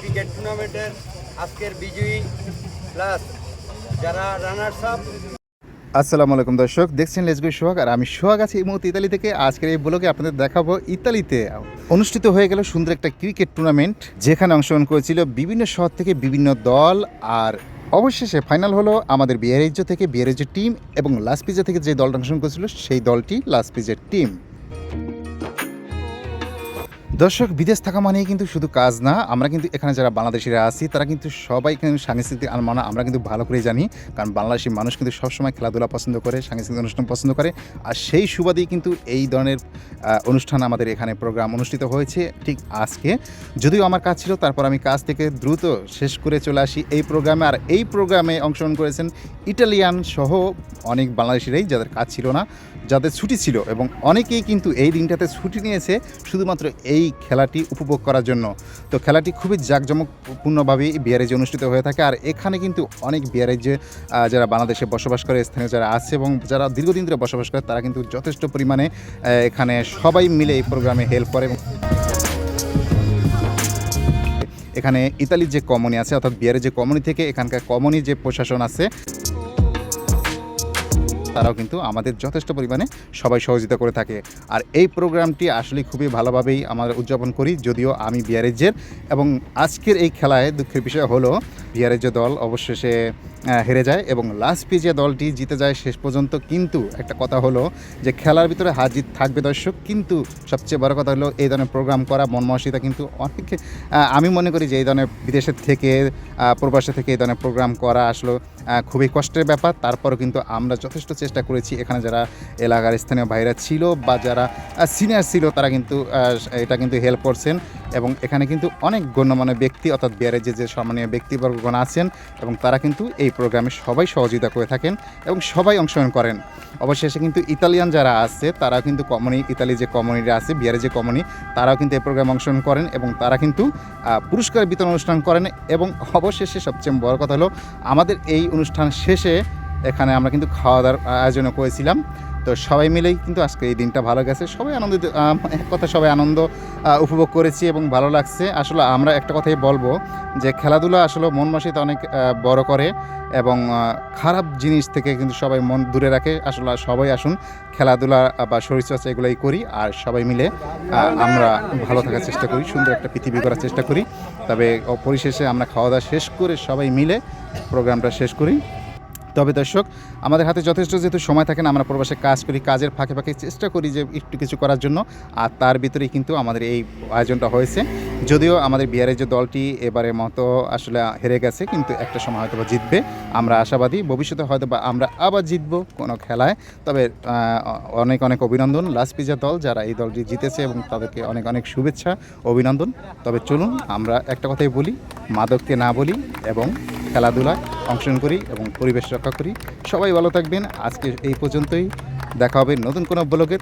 Cricket টুর্নামেন্টের আজকের বিজয়ী প্লাস যারা রানার্স আপ। আসসালামু আলাইকুম দর্শক, দেখছেন লেসগো সোহাগ, আর আমি সোহাগ আছি এই মুহূর্তে ইতালি থেকে। আজকের এই ব্লগে আপনাদের দেখাবো ইতালিতে অনুষ্ঠিত হয়ে গেল সুন্দর একটা ক্রিকেট টুর্নামেন্ট, যেখানে অংশগ্রহণ করেছিল বিভিন্ন শহর থেকে বিভিন্ন দল, আর অবশেষে ফাইনাল হলো আমাদের বিয়ারেজ্য থেকে বিয়ারেজ্য টিম এবং লাস্ট পিজা থেকে যে দলটা অংশগ্রহণ করেছিল সেই দলটি লাস্ট পিজের টিম। দর্শক, বিদেশ থাকা মানেই কিন্তু শুধু কাজ না, আমরা কিন্তু এখানে যারা বাংলাদেশিরা আছি, তারা কিন্তু সবাই কিন্তু সাংস্কৃতিক আনমানা আমরা কিন্তু ভালো করেই জানি, কারণ বাংলাদেশি মানুষ কিন্তু সবসময় খেলাধুলা পছন্দ করে, সাংস্কৃতিক অনুষ্ঠান পছন্দ করে, আর সেই সুবাদেই কিন্তু এই ধরনের অনুষ্ঠান আমাদের এখানে প্রোগ্রাম অনুষ্ঠিত হয়েছে ঠিক আজকে। যদিও আমার কাজ ছিল, তারপর আমি কাজ থেকে দ্রুত শেষ করে চলে আসি এই প্রোগ্রামে আর এই প্রোগ্রামে অংশগ্রহণ করেছেন ইটালিয়ান সহ অনেক বাংলাদেশিরাই যাদের কাজ ছিল না। যাদের ছুটি ছিল এবং অনেকেই কিন্তু এই দিনটাতে ছুটি নিয়েছে শুধুমাত্র এই খেলাটি উপভোগ করার জন্য। তো খেলাটি খুবই জাঁকজমকপূর্ণভাবেই বিয়ারেজে অনুষ্ঠিত হয়ে থাকে আর এখানে কিন্তু অনেক বিয়ারেজে যারা বাংলাদেশে বসবাস করে, স্থানীয় যারা আছে এবং যারা দীর্ঘদিন ধরে বসবাস করে, তারা কিন্তু যথেষ্ট পরিমাণে এখানে সবাই মিলে এই প্রোগ্রামে হেল্প করে এখানে ইতালির যে কমনি আছে, অর্থাৎ বিয়ারের যে কমনি থেকে এখানকার কমনি যে প্রশাসন আছে তারাও কিন্তু আমাদের যথেষ্ট পরিমাণে সবাই সহযোগিতা করে থাকে। আর এই প্রোগ্রামটি আসলে খুবই ভালোভাবেই আমরা উদযাপন করি, যদিও আমি বিয়ারেজের এবং আজকের এই খেলায় দুঃখের বিষয় হলো বিয়ারেজ দল অবশেষে হেরে যায় এবং লাস্ট পেজে দলটি জিতে যায় শেষ পর্যন্ত। কিন্তু একটা কথা হলো যে, খেলার ভিতরে হার জিত থাকবে দর্শক, কিন্তু সবচেয়ে বড় কথা হলো এই ধরনের প্রোগ্রাম করা, মনমানসিকতা কিন্তু অনেক আমি মনে করি যে, এই ধরনের বিদেশের থেকে প্রবাসী থেকে এই ধরনের প্রোগ্রাম করা আসলো। খুবই কষ্টের ব্যাপার। তারপরও কিন্তু আমরা যথেষ্ট চেষ্টা করেছি এখানে যারা এলাকার স্থানীয় ভাইরা ছিল বা যারা সিনিয়র ছিল, তারা কিন্তু এটা কিন্তু হেল্প করছেন। এবং এখানে কিন্তু অনেক গণ্যমান্য ব্যক্তি, অর্থাৎ বিয়ারের যে যে সম্মানীয় ব্যক্তিবর্গগণ আছেন এবং তারা কিন্তু এই প্রোগ্রামে সবাই সহযোগিতা করে থাকেন এবং সবাই অংশগ্রহণ করেন। অবশেষে কিন্তু ইতালিয়ান যারা আছে তারা কিন্তু কমনি, ইতালি যে কমিউনিটি আছে বিয়ারের যে কমিউনি তারাও কিন্তু এই প্রোগ্রামে অংশগ্রহণ করেন এবং তারা কিন্তু পুরস্কার বিতরণ অনুষ্ঠান করেন এবং অবশেষে সবচেয়ে বড় কথা হলো, আমাদের এই অনুষ্ঠান শেষে এখানে আমরা কিন্তু খাওয়া দাওয়ার আয়োজনও করেছিলাম। তো সবাই মিলেই কিন্তু আজকে এই দিনটা ভালো গেছে। সবাই আনন্দিত এক কথা সবাই আনন্দ উপভোগ করেছি এবং ভালো লাগছে। আসলে আমরা একটা কথাই বলব যে খেলাধুলা আসলে মন মাসিতে অনেক বড় করে এবং খারাপ জিনিস থেকে কিন্তু সবাই মন দূরে রাখে। আসলে সবাই আসুন, খেলাধুলা বা শরীরচর্চা এগুলোই করি আর সবাই মিলে আমরা ভালো থাকার চেষ্টা করি, সুন্দর একটা পৃথিবী করার চেষ্টা করি। তবে পরিশেষে আমরা খাওয়া দাওয়া শেষ করে সবাই মিলে প্রোগ্রামটা শেষ করি। তবে দর্শক, আমাদের হাতে যথেষ্ট যেহেতু সময় থাকে না, আমরা প্রবাসে কাজ করি, কাজের ফাঁকে ফাঁকে চেষ্টা করি যে একটু কিছু করার জন্য, আর তার ভিতরেই কিন্তু আমাদের এই আয়োজনটা হয়েছে। যদিও আমাদের বিহারের যে দলটি এবারে মতো আসলে হেরে গেছে, কিন্তু একটা সময় হয়তো বা জিতবে, আমরা আশাবাদী। ভবিষ্যতে হয়তো বা আমরা আবার জিতবো কোনো খেলায়। তবে অনেক অনেক অভিনন্দন লাস্ট পিজা দল, যারা এই দলটি জিতেছে এবং তাদেরকে অনেক অনেক শুভেচ্ছা, অভিনন্দন। তবে চলুন, আমরা একটা কথাই বলি, মাদককে না বলি, এবং খেলাধুলায় অংশগ্রহণ করি এবং পরিবেশ রক্ষা করি। সবাই ভালো থাকবেন। আজকে এই পর্যন্তই। দেখা হবে নতুন কোনো ব্লগের